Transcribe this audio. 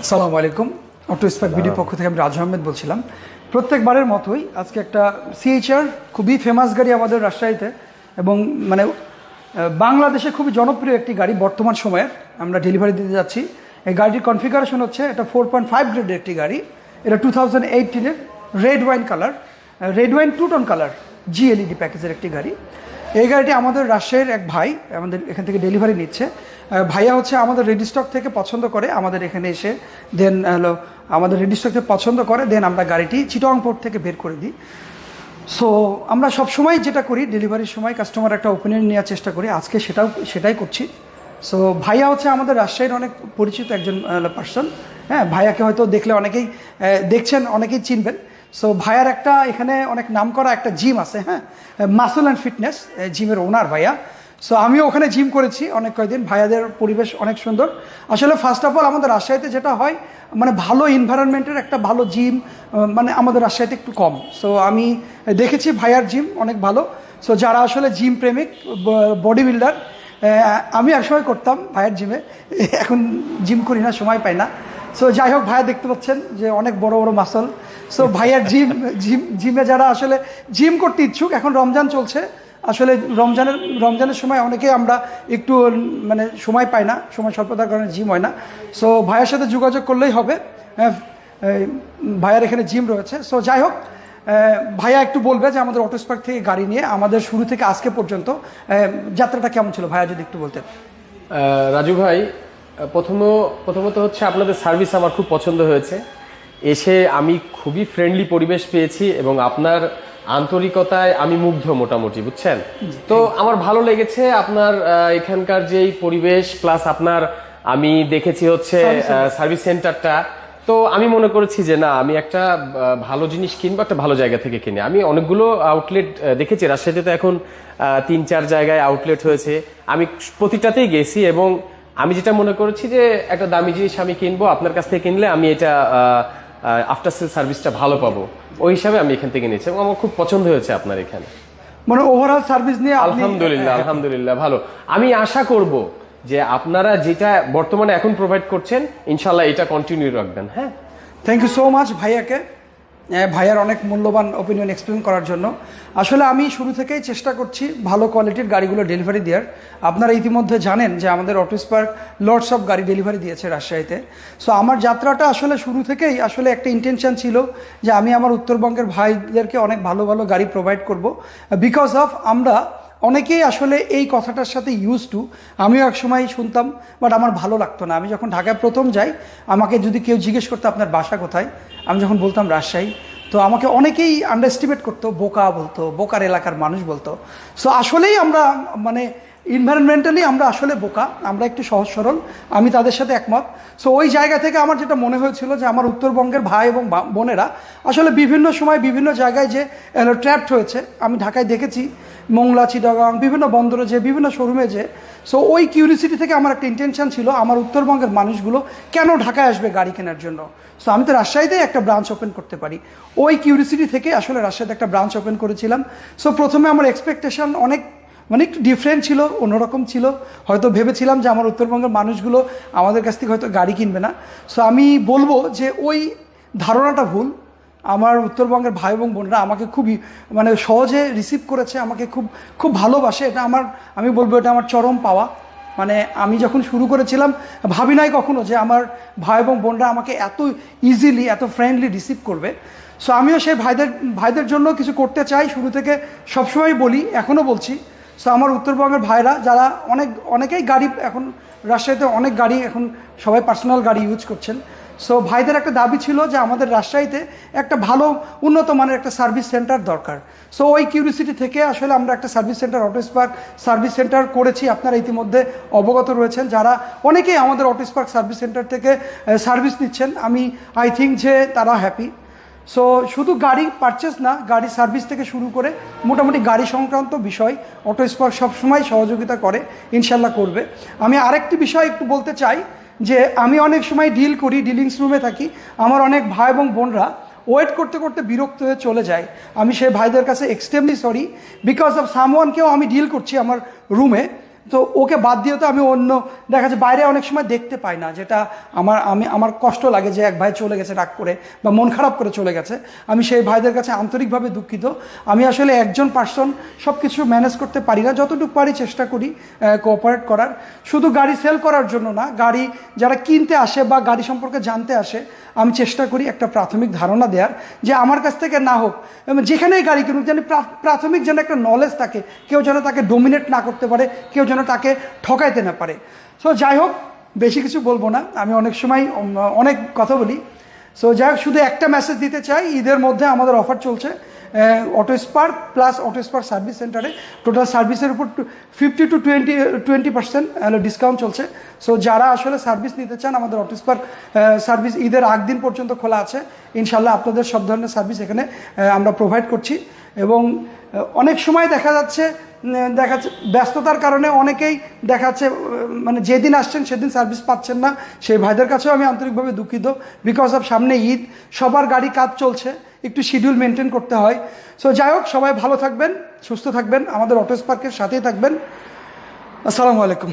সালামু আলাইকুম। Auto spark video পক্ষ থেকে আমি রাজু আহমেদ বলছিলাম। প্রত্যেকবারের মতোই আজকে একটা সিএইচআর খুবই ফেমাস গাড়ি আমাদের রাজশাহীতে এবং মানে বাংলাদেশে খুবই জনপ্রিয় একটি গাড়ি বর্তমান সময়ের আমরা ডেলিভারি দিতে যাচ্ছি। এই গাড়িটির কনফিগারেশন হচ্ছে এটা ফোর পয়েন্ট ফাইভ গ্রেডের একটি গাড়ি। এটা two thousand এইটিনের red wine colour red wine two tone colour GLED প্যাকেজের একটি গাড়ি। এই গাড়িটি আমাদের রাজশাহীর এক ভাই আমাদের এখান থেকে ডেলিভারি নিচ্ছে। ভাইয়া হচ্ছে আমাদের রেডি স্টক থেকে পছন্দ করে, আমাদের এখানে এসে দেন হলো আমাদের রেডি স্টক থেকে পছন্দ করে, দেন আমরা গাড়িটি চিটং পোর্ট থেকে বের করে দিই। সো আমরা সব সময় যেটা করি, ডেলিভারির সময় কাস্টমার একটা ওপিনিয়ন নেওয়ার চেষ্টা করি, আজকে সেটাও, সেটাই করছি। সো ভাইয়া হচ্ছে আমাদের রাজশাহীর অনেক পরিচিত একজন পার্সন হ্যাঁ ভাইয়াকে হয়তো দেখলে অনেকেই দেখছেন, অনেকেই চিনবেন। সো ভাইয়ার একটা এখানে অনেক নাম করা একটা জিম আছে হ্যাঁ মাসল অ্যান্ড ফিটনেস জিমের ওনার ভাইয়া। সো আমিও ওখানে জিম করেছি অনেক কয়েকদিন ভাইয়াদের পরিবেশ অনেক সুন্দর। আসলে ফার্স্ট অফ অল আমাদের রাজশাহীতে যেটা হয় মানে ভালো এনভায়রনমেন্টের একটা ভালো জিম মানে আমাদের রাজশাহীতে একটু কম। সো আমি দেখেছি ভাইয়ার জিম অনেক ভালো। সো যারা আসলে জিম প্রেমিক বডি বিল্ডার আমি একসময় করতাম ভাইয়ের জিমে এখন জিম করি না, সময় পাই না। সো যাই হোক, ভাইয়া দেখতে পাচ্ছেন যে অনেক বড় বড় মাসল সো ভাইয়ার জিম জিম জিমে যারা আসলে জিম করতে ইচ্ছুক, এখন রমজান চলছে। আসলে রমজানের রমজানের সময় অনেকেই আমরা একটু মানে সময় পাই না, সময় স্বল্পতার কারণে জিম হয় না। সো ভাইয়ের সাথে যোগাযোগ করলেই হবে। ভাইয়ার এখানে জিম রয়েছে। সো যাই হোক ভাইয়া একটু বলবে যে আমাদের অটো স্পার্ক থেকে গাড়ি নিয়ে আমাদের শুরু থেকে আজকে পর্যন্ত যাত্রাটা কেমন ছিল? ভাইয়া যদি একটু বলতেন। রাজু ভাই প্রথম, প্রথমত হচ্ছে আপনাদের সার্ভিস আমার খুব পছন্দ হয়েছে। এসে আমি খুবই ফ্রেন্ডলি পরিবেশ পেয়েছি এবং আপনার আন্তরিকতায় আমি মুগ্ধ মোটামুটি বুঝছেন? তো আমার ভালো লেগেছে আপনার এখানকার যেই পরিবেশ প্লাস আপনার আমি দেখেছি হচ্ছে সার্ভিস সেন্টারটা তো আমি মনে করেছি যে না আমি একটা ভালো জিনিস কিনবো একটা ভালো জায়গা থেকে কিনে। আমি অনেকগুলো আউটলেট দেখেছি। রাজশাহীতে তো এখন তিন চার জায়গায় আউটলেট হয়েছে। আমি প্রতিটাতেই গেছি এবং আমি যেটা মনে করেছি যে একটা দামি জিনিস আমি কিনবো আপনার কাছ থেকে কিনলে আমি এটা আফটার সেল সার্ভিসটা ভালো পাবো। ওই হিসাবে আমি এখান থেকে নিয়েছি এবং আমার খুব পছন্দ হয়েছে আপনার এখানে। মানে ওভারঅল সার্ভিস নিয়ে আলহামদুলিল্লাহ আলহামদুলিল্লাহ ভালো। আমি আশা করব যে আপনারা যেটা বর্তমানে এখন প্রোভাইড করছেন ইনশাল্লাহ এটা কন্টিনিউ রাখবেন হ্যাঁ? থ্যাংক ইউ সো মাচ ভাইয়াকে। ভাইয়ার অনেক মূল্যবান ওপিনিয়ন এক্সপ্লেন করার জন্য। আসলে আমি শুরু থেকেই চেষ্টা করছি ভালো কোয়ালিটির গাড়িগুলো ডেলিভারি দেওয়ার। আপনারা ইতিমধ্যে জানেন যে আমাদের অটো স্পার্ক লর্ডস অফ গাড়ি ডেলিভারি দিয়েছে রাজশাহীতে। সো আমার যাত্রাটা আসলে শুরু থেকেই আসলে একটা ইন্টেনশন ছিল যে আমি আমার উত্তরবঙ্গের ভাইদেরকে অনেক ভালো ভালো গাড়ি প্রোভাইড করব। বিকজ অফ আমরা অনেকেই আসলে এই কথাটার সাথে ইউজ টু আমিও এক সময় শুনতাম বাট আমার ভালো লাগতো না। আমি যখন ঢাকায় প্রথম যাই, আমাকে যদি কেউ জিজ্ঞেস করতো, আপনার বাসা কোথায়? আমি যখন বলতাম, রাজশাহী। তো আমাকে অনেকেই আন্ডারস্টিমেট করতো, বোকা বলতো, বোকার এলাকার মানুষ বলতো। সো আসলেই আমরা মানে ইনভায়রনমেন্টালি আমরা আসলে বোকা, আমরা একটু সহজ সরল, আমি তাদের সাথে একমত। সো ওই জায়গা থেকে আমার যেটা মনে হয়েছিল যে আমার উত্তরবঙ্গের ভাই এবং বোনেরা আসলে বিভিন্ন সময় বিভিন্ন জায়গায় যে ট্র্যাপড হয়েছে, আমি ঢাকায় দেখেছি, মোংলা, চিটাগাং, বিভিন্ন বন্দরে যে, বিভিন্ন শোরুমে যে। সো ওই কিউরিসিটি থেকে আমার একটা ইন্টেনশন ছিল আমার উত্তরবঙ্গের মানুষগুলো কেন ঢাকায় আসবে গাড়ি কেনার জন্য? সো আমি তো রাজশাহীতেই একটা ব্রাঞ্চ ওপেন করতে পারি। ওই কিউরিসিটি থেকে আসলে রাজশাহীতে একটা ব্রাঞ্চ ওপেন করেছিলাম। সো প্রথমে আমার এক্সপেকটেশন অনেক মানে একটু ডিফারেন্ট ছিল, অন্যরকম ছিল। হয়তো ভেবেছিলাম যে আমার উত্তরবঙ্গের মানুষগুলো আমাদের কাছ থেকে হয়তো গাড়ি কিনবে না। সো আমি বলব যে ওই ধারণাটা ভুল। আমার উত্তরবঙ্গের ভাই এবং বোনরা আমাকে খুবই মানে সহজে রিসিভ করেছে, আমাকে খুব খুব ভালোবাসে। এটা আমার, আমি বলব এটা আমার চরম পাওয়া। মানে আমি যখন শুরু করেছিলাম, ভাবি নাই কখনো যে আমার ভাই এবং বোনরা আমাকে এত ইজিলি এত ফ্রেন্ডলি রিসিভ করবে। সো আমিও সেই ভাইদের ভাইদের জন্য কিছু করতে চাই। শুরু থেকে সবসময় বলি এখনও বলছি। সো আমার উত্তরবঙ্গের ভাইরা যারা অনেক, অনেকেই গাড়ি এখন, রাজশাহীতে অনেক গাড়ি এখন সবাই পার্সোনাল গাড়ি ইউজ করছেন। সো ভাইদের একটা দাবি ছিল যে আমাদের রাজশাহীতে একটা ভালো, উন্নত মানের একটা সার্ভিস সেন্টার দরকার। সো ওই কিউরিসিটি থেকে আসলে আমরা একটা service centre auto spark service centre করেছি। আপনারা ইতিমধ্যে অবগত রয়েছেন। যারা অনেকেই আমাদের অটো স্পার্ক সার্ভিস সেন্টার থেকে সার্ভিস নিচ্ছেন, আমি আই থিঙ্ক যে তারা হ্যাপি সো শুধু গাড়ি পারচেস না, গাড়ি সার্ভিস থেকে শুরু করে মোটামুটি গাড়ি সংক্রান্ত বিষয় অটো স্পার্ক সবসময় সহযোগিতা করে, ইনশাল্লাহ করবে। আমি আরেকটি বিষয় একটু বলতে চাই, যে আমি অনেক সময় ডিল করি ডিলিংস রুমে থাকি, আমার অনেক ভাই এবং বোনরা ওয়েট করতে করতে বিরক্ত হয়ে চলে যায়। আমি সেই ভাইদের কাছে এক্সট্রিমলি সরি বিকজ অফ সামওয়ানকেও আমি ডিল করছি আমার রুমে তো ওকে বাদ দিয়ে তো আমি অন্য, দেখা যাচ্ছে বাইরে অনেক সময় দেখতে পাই না, যেটা আমার, আমি, আমার কষ্ট লাগে যে এক ভাই চলে গেছে রাগ করে, বা মন খারাপ করে চলে গেছে। আমি সেই ভাইদের কাছে আন্তরিকভাবে দুঃখিত। আমি আসলে একজন পার্সন সব কিছু ম্যানেজ করতে পারি না, যতটুকু পারি চেষ্টা করি কোঅপারেট করার। শুধু গাড়ি সেল করার জন্য না, গাড়ি যারা কিনতে আসে বা গাড়ি সম্পর্কে জানতে আসে, আমি চেষ্টা করি একটা প্রাথমিক ধারণা দেওয়ার যে আমার কাছ থেকে না হোক যেখানেই গাড়ি কিনুক, যেন প্রাথমিক যেন একটা নলেজ থাকে, কেউ যেন তাকে ডোমিনেট না করতে পারে, কেউ যেন তাকে ঠকাইতে না পারে। সো যাই হোক বেশি কিছু বলব না। আমি অনেক সময় অনেক কথা বলি। সো যাই হোক শুধু একটা মেসেজ দিতে চাই। ঈদের মধ্যে আমাদের অফার চলছে auto spark plus auto spark service সেন্টারে টোটাল সার্ভিসের উপর fifty two twenty twenty percent discount চলছে। সো যারা আসলে সার্ভিস নিতে চান, আমাদের অটো স্পার্ক সার্ভিস ঈদের আগ দিন পর্যন্ত খোলা আছে। ইনশাল্লাহ আপনাদের সব ধরনের সার্ভিস এখানে আমরা প্রোভাইড করছি। এবং অনেক সময় দেখা যাচ্ছে দেখাচ্ছে ব্যস্ততার কারণে অনেকেই দেখাচ্ছে মানে যেদিন আসছেন সেদিন সার্ভিস পাচ্ছেন না। সেই ভাইদের কাছেও আমি আন্তরিকভাবে দুঃখিত বিকজ অফ সামনে ঈদ, সবার গাড়ি কাজ চলছে, একটু শিডিউল মেনটেন করতে হয়। সো যাই হোক, সবাই ভালো থাকবেন, সুস্থ থাকবেন, আমাদের অটো স্পার্কের সাথেই থাকবেন। আসসালামু আলাইকুম।